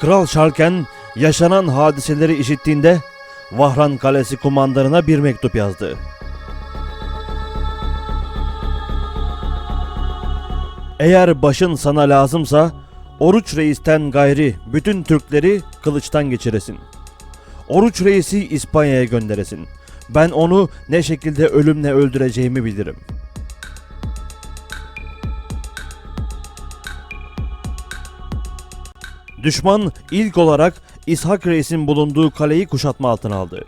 Kral Şarken yaşanan hadiseleri işittiğinde Vahran Kalesi kumandanına bir mektup yazdı. Eğer başın sana lazımsa Oruç Reis'ten gayri bütün Türkleri kılıçtan geçiresin. Oruç Reis'i İspanya'ya gönderesin. Ben onu ne şekilde ölümle öldüreceğimi bilirim. Düşman ilk olarak İshak Reis'in bulunduğu kaleyi kuşatma altına aldı.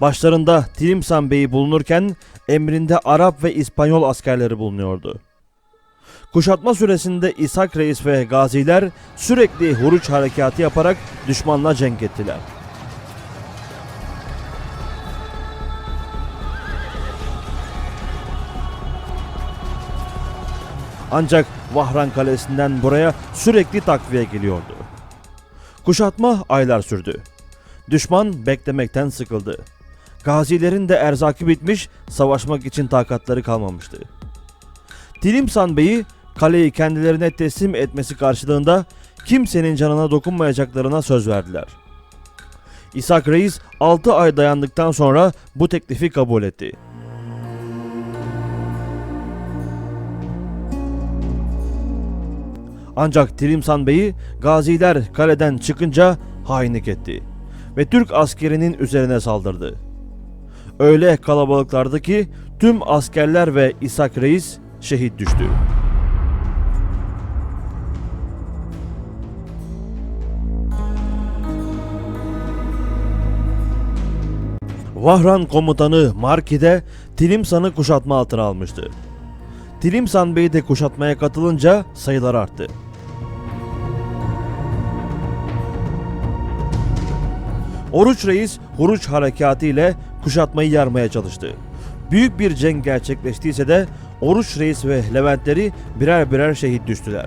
Başlarında Tilimsan Bey'i bulunurken emrinde Arap ve İspanyol askerleri bulunuyordu. Kuşatma süresinde İshak Reis ve gaziler sürekli huruç harekatı yaparak düşmanla cenk ettiler. Ancak Vahran Kalesi'nden buraya sürekli takviye geliyordu. Kuşatma aylar sürdü. Düşman beklemekten sıkıldı. Gazilerin de erzakı bitmiş, savaşmak için takatları kalmamıştı. Tilimsan Bey'i kaleyi kendilerine teslim etmesi karşılığında kimsenin canına dokunmayacaklarına söz verdiler. İshak Reis 6 ay dayandıktan sonra bu teklifi kabul etti. Ancak Tilimsan Bey'i gaziler kaleden çıkınca hainlik etti ve Türk askerinin üzerine saldırdı. Öyle kalabalıklardı ki tüm askerler ve İshak Reis şehit düştü. Vahran komutanı Marki'de Tilimsan'ı kuşatma altına almıştı. Tilimsan Bey de kuşatmaya katılınca sayılar arttı. Oruç Reis Huruç harekatı ile kuşatmayı yarmaya çalıştı. Büyük bir cenk gerçekleştiyse de Oruç Reis ve Leventleri birer birer şehit düştüler.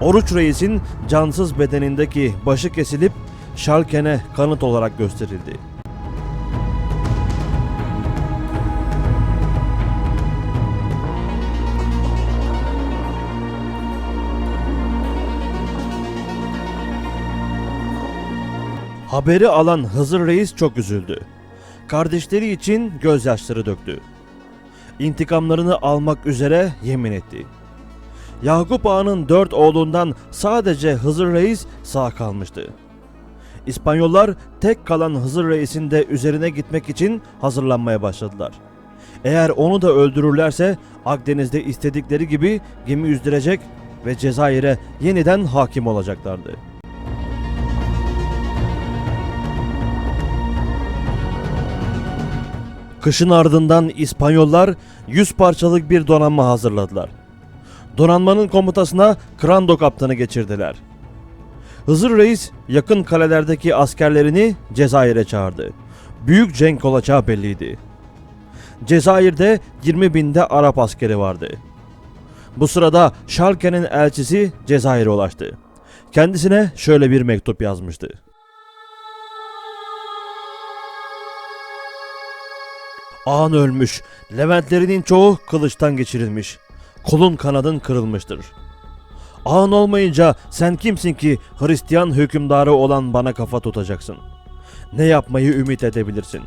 Oruç Reis'in cansız bedenindeki başı kesilip Şalken'e kanıt olarak gösterildi. Haberi alan Hızır Reis çok üzüldü. Kardeşleri için gözyaşları döktü. İntikamlarını almak üzere yemin etti. Yakup Ağa'nın dört oğlundan sadece Hızır Reis sağ kalmıştı. İspanyollar tek kalan Hızır Reis'in de üzerine gitmek için hazırlanmaya başladılar. Eğer onu da öldürürlerse Akdeniz'de istedikleri gibi gemi yüzdürecek ve Cezayir'e yeniden hakim olacaklardı. Kışın ardından İspanyollar 100 parçalık bir donanma hazırladılar. Donanmanın komutasına Krando kaptanı geçirdiler. Hızır Reis yakın kalelerdeki askerlerini Cezayir'e çağırdı. Büyük cenk olacağı belliydi. Cezayir'de 20 binde Arap askeri vardı. Bu sırada Şalken'in elçisi Cezayir'e ulaştı. Kendisine şöyle bir mektup yazmıştı. Ağan ölmüş, Leventlerinin çoğu kılıçtan geçirilmiş. Kolun kanadın kırılmıştır. Ağan olmayınca sen kimsin ki Hristiyan hükümdarı olan bana kafa tutacaksın? Ne yapmayı ümit edebilirsin?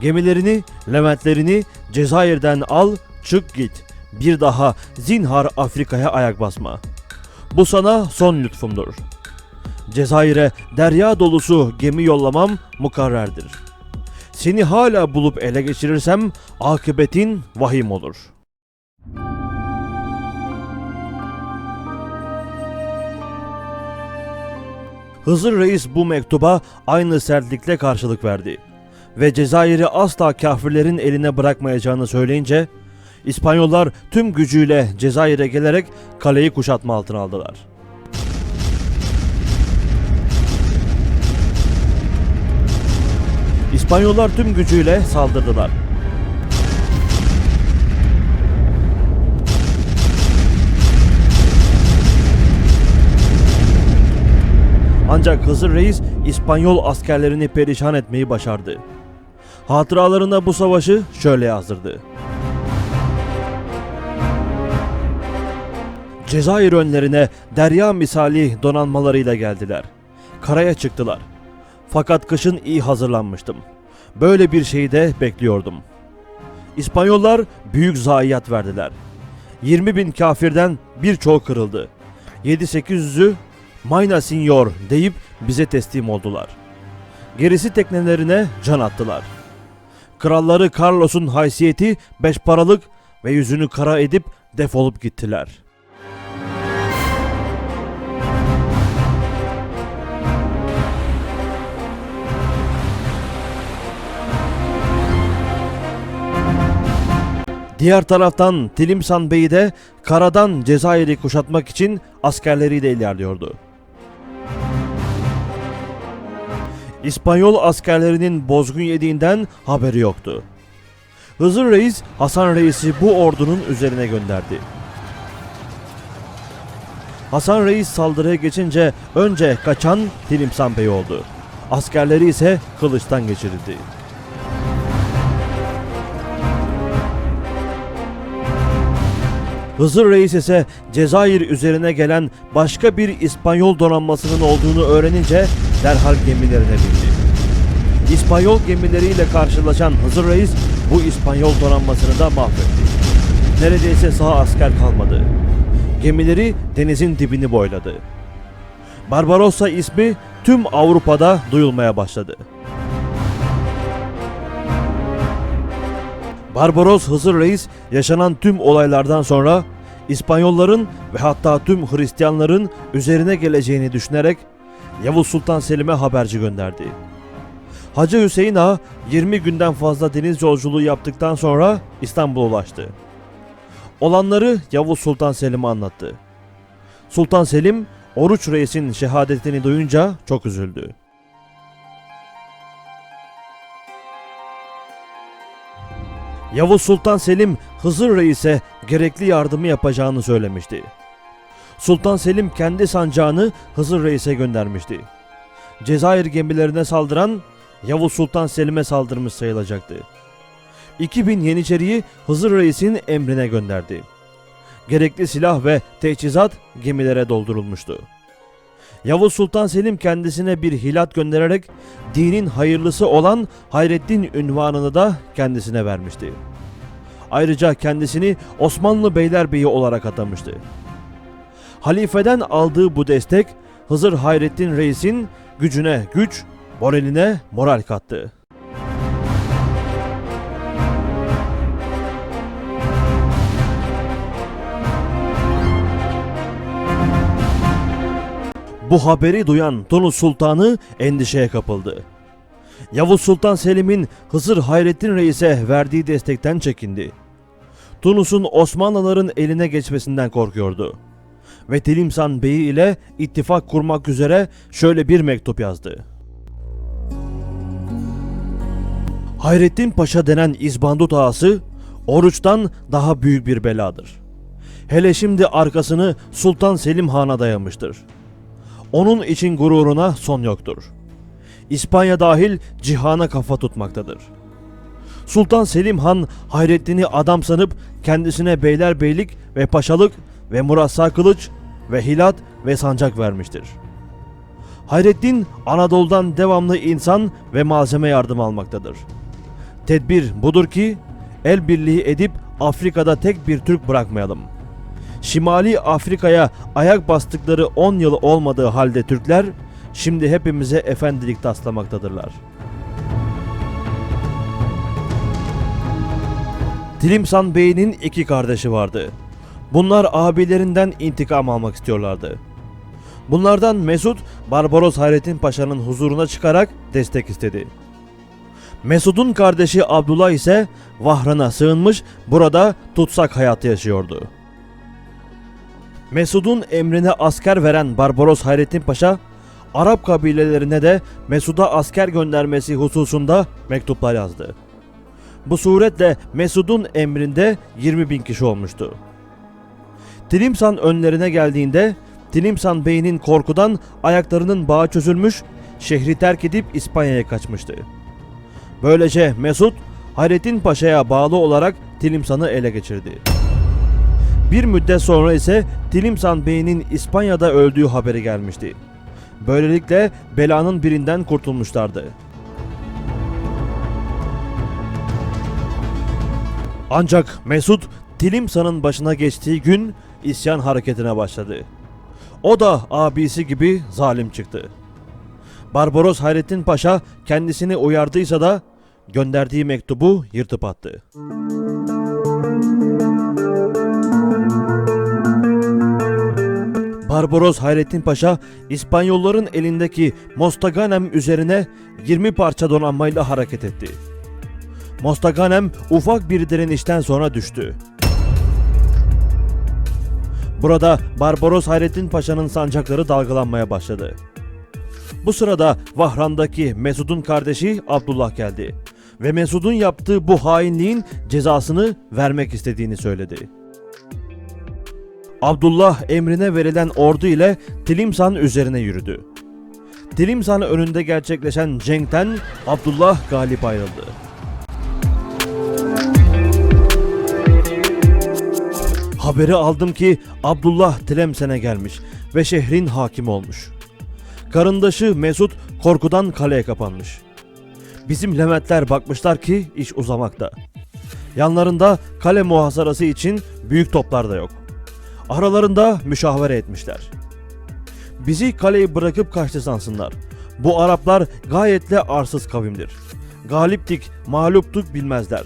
Gemilerini, Leventlerini Cezayir'den al, çık git. Bir daha zinhar Afrika'ya ayak basma. Bu sana son lütfumdur. Cezayir'e derya dolusu gemi yollamam mukarrerdir. Seni hala bulup ele geçirirsem akıbetin vahim olur. Hızır Reis bu mektuba aynı sertlikle karşılık verdi ve Cezayir'i asla kafirlerin eline bırakmayacağını söyleyince İspanyollar tüm gücüyle Cezayir'e gelerek kaleyi kuşatma altına aldılar. İspanyollar tüm gücüyle saldırdılar. Ancak Hızır Reis İspanyol askerlerini perişan etmeyi başardı. Hatıralarında bu savaşı şöyle yazdırdı. Cezayir önlerine derya misali donanmalarıyla geldiler. Karaya çıktılar. Fakat kışın iyi hazırlanmıştım. Böyle bir şeyi de bekliyordum. İspanyollar büyük zayiat verdiler. 20 bin kafirden birçoğu kırıldı. 7-800'ü Mayna Signor deyip bize teslim oldular. Gerisi teknelerine can attılar. Kralları Carlos'un haysiyeti beş paralık ve yüzünü kara edip defolup gittiler. Diğer taraftan Tilimsan Bey de karadan Cezayir'i kuşatmak için askerleriyle ilerliyordu. İspanyol askerlerinin bozgun yediğinden haberi yoktu. Hızır Reis Hasan Reis'i bu ordunun üzerine gönderdi. Hasan Reis saldırıya geçince önce kaçan Tilimsan Bey oldu. Askerleri ise kılıçtan geçirildi. Hızır Reis ise Cezayir üzerine gelen başka bir İspanyol donanmasının olduğunu öğrenince derhal gemilerine bindi. İspanyol gemileriyle karşılaşan Hızır Reis bu İspanyol donanmasını da mahvetti. Neredeyse sağ asker kalmadı. Gemileri denizin dibini boyladı. Barbarossa ismi tüm Avrupa'da duyulmaya başladı. Barbaros Hızır Reis yaşanan tüm olaylardan sonra İspanyolların ve hatta tüm Hristiyanların üzerine geleceğini düşünerek Yavuz Sultan Selim'e haberci gönderdi. Hacı Hüseyin Ağa 20 günden fazla deniz yolculuğu yaptıktan sonra İstanbul'a ulaştı. Olanları Yavuz Sultan Selim'e anlattı. Sultan Selim Oruç Reis'in şehadetini duyunca çok üzüldü. Yavuz Sultan Selim Hızır Reis'e gerekli yardımı yapacağını söylemişti. Sultan Selim kendi sancağını Hızır Reis'e göndermişti. Cezayir gemilerine saldıran Yavuz Sultan Selim'e saldırmış sayılacaktı. 2000 Yeniçeri'yi Hızır Reis'in emrine gönderdi. Gerekli silah ve teçhizat gemilere doldurulmuştu. Yavuz Sultan Selim kendisine bir hilat göndererek dinin hayırlısı olan Hayrettin ünvanını da kendisine vermişti. Ayrıca kendisini Osmanlı Beylerbeyi olarak atamıştı. Halifeden aldığı bu destek Hızır Hayrettin Reis'in gücüne güç, moraline moral kattı. Bu haberi duyan Tunus Sultanı endişeye kapıldı. Yavuz Sultan Selim'in Hızır Hayrettin Reis'e verdiği destekten çekindi. Tunus'un Osmanlıların eline geçmesinden korkuyordu. Ve Tilimsan Bey ile ittifak kurmak üzere şöyle bir mektup yazdı. Hayrettin Paşa denen İzbandut ağası oruçtan daha büyük bir beladır. Hele şimdi arkasını Sultan Selim Han'a dayamıştır. Onun için gururuna son yoktur. İspanya dahil cihana kafa tutmaktadır. Sultan Selim Han Hayrettin'i adam sanıp kendisine beylerbeylik ve paşalık ve murassa kılıç ve hilat ve sancak vermiştir. Hayrettin Anadolu'dan devamlı insan ve malzeme yardım almaktadır. Tedbir budur ki el birliği edip Afrika'da tek bir Türk bırakmayalım. Şimali Afrika'ya ayak bastıkları 10 yıl olmadığı halde Türkler şimdi hepimize efendilik taslamaktadırlar. Tilimsan Bey'in iki kardeşi vardı. Bunlar abilerinden intikam almak istiyorlardı. Bunlardan Mesut, Barbaros Hayrettin Paşa'nın huzuruna çıkarak destek istedi. Mesud'un kardeşi Abdullah ise Vahran'a sığınmış burada tutsak hayatı yaşıyordu. Mesud'un emrine asker veren Barbaros Hayrettin Paşa, Arap kabilelerine de Mesud'a asker göndermesi hususunda mektuplar yazdı. Bu suretle Mesud'un emrinde 20 bin kişi olmuştu. Tilimsan önlerine geldiğinde Tilimsan Bey'in korkudan ayaklarının bağı çözülmüş, şehri terk edip İspanya'ya kaçmıştı. Böylece Mesud, Hayrettin Paşa'ya bağlı olarak Tilimsan'ı ele geçirdi. Bir müddet sonra ise Tilimsan Bey'in İspanya'da öldüğü haberi gelmişti. Böylelikle belanın birinden kurtulmuşlardı. Ancak Mesut Tilimsan'ın başına geçtiği gün isyan hareketine başladı. O da abisi gibi zalim çıktı. Barbaros Hayrettin Paşa kendisini uyardıysa da gönderdiği mektubu yırtıp attı. Barbaros Hayrettin Paşa İspanyolların elindeki Mostaganem üzerine 20 parça donanmayla hareket etti. Mostaganem ufak bir direnişten sonra düştü. Burada Barbaros Hayrettin Paşa'nın sancakları dalgalanmaya başladı. Bu sırada Vahran'daki Mesud'un kardeşi Abdullah geldi ve Mesud'un yaptığı bu hainliğin cezasını vermek istediğini söyledi. Abdullah emrine verilen ordu ile Tilimsan üzerine yürüdü. Tilimsan önünde gerçekleşen cenkten Abdullah galip ayrıldı. Haberi aldım ki Abdullah Tlemsen'e gelmiş ve şehrin hakimi olmuş. Karındaşı Mesut korkudan kaleye kapanmış. Bizim Leventler bakmışlar ki iş uzamakta. Yanlarında kale muhasarası için büyük toplar da yok. Aralarında müşavere etmişler. Bizi kaleyi bırakıp kaçtı sansınlar. Bu Araplar gayetle arsız kavimdir. Galiptik, mağluptuk bilmezler.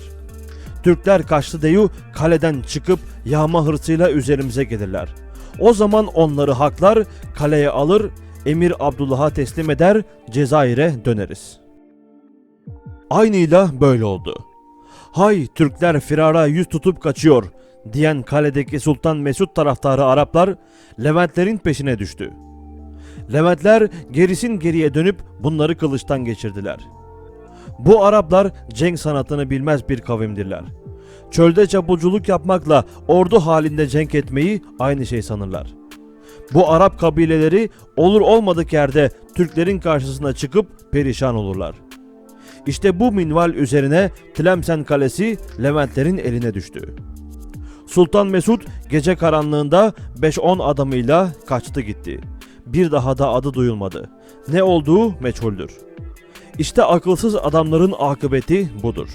Türkler kaçtı deyu kaleden çıkıp yağma hırsıyla üzerimize gelirler. O zaman onları haklar, kaleye alır, Emir Abdullah'a teslim eder, Cezayir'e döneriz. Aynıyla böyle oldu. Hay Türkler firara yüz tutup kaçıyor diyen kaledeki Sultan Mesut taraftarı Araplar Leventlerin peşine düştü. Leventler gerisin geriye dönüp bunları kılıçtan geçirdiler. Bu Araplar cenk sanatını bilmez bir kavimdirler. Çölde çapulculuk yapmakla ordu halinde cenk etmeyi aynı şey sanırlar. Bu Arap kabileleri olur olmadık yerde Türklerin karşısına çıkıp perişan olurlar. İşte bu minval üzerine Tlemsen Kalesi Leventlerin eline düştü. Sultan Mesut gece karanlığında 5-10 adamıyla kaçtı gitti. Bir daha da adı duyulmadı. Ne olduğu meçhuldür. İşte akılsız adamların akıbeti budur.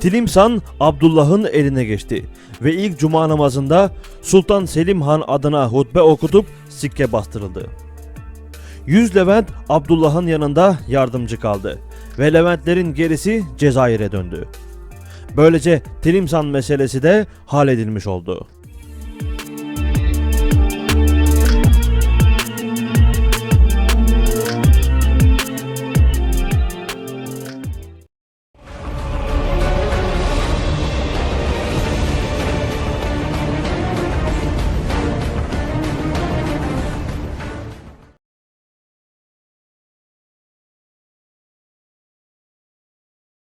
Tilimsan Abdullah'ın eline geçti ve ilk cuma namazında Sultan Selim Han adına hutbe okutup sikke bastırıldı. Yüz Levent Abdullah'ın yanında yardımcı kaldı ve Leventlerin gerisi Cezayir'e döndü. Böylece Tilimsan meselesi de halledilmiş oldu.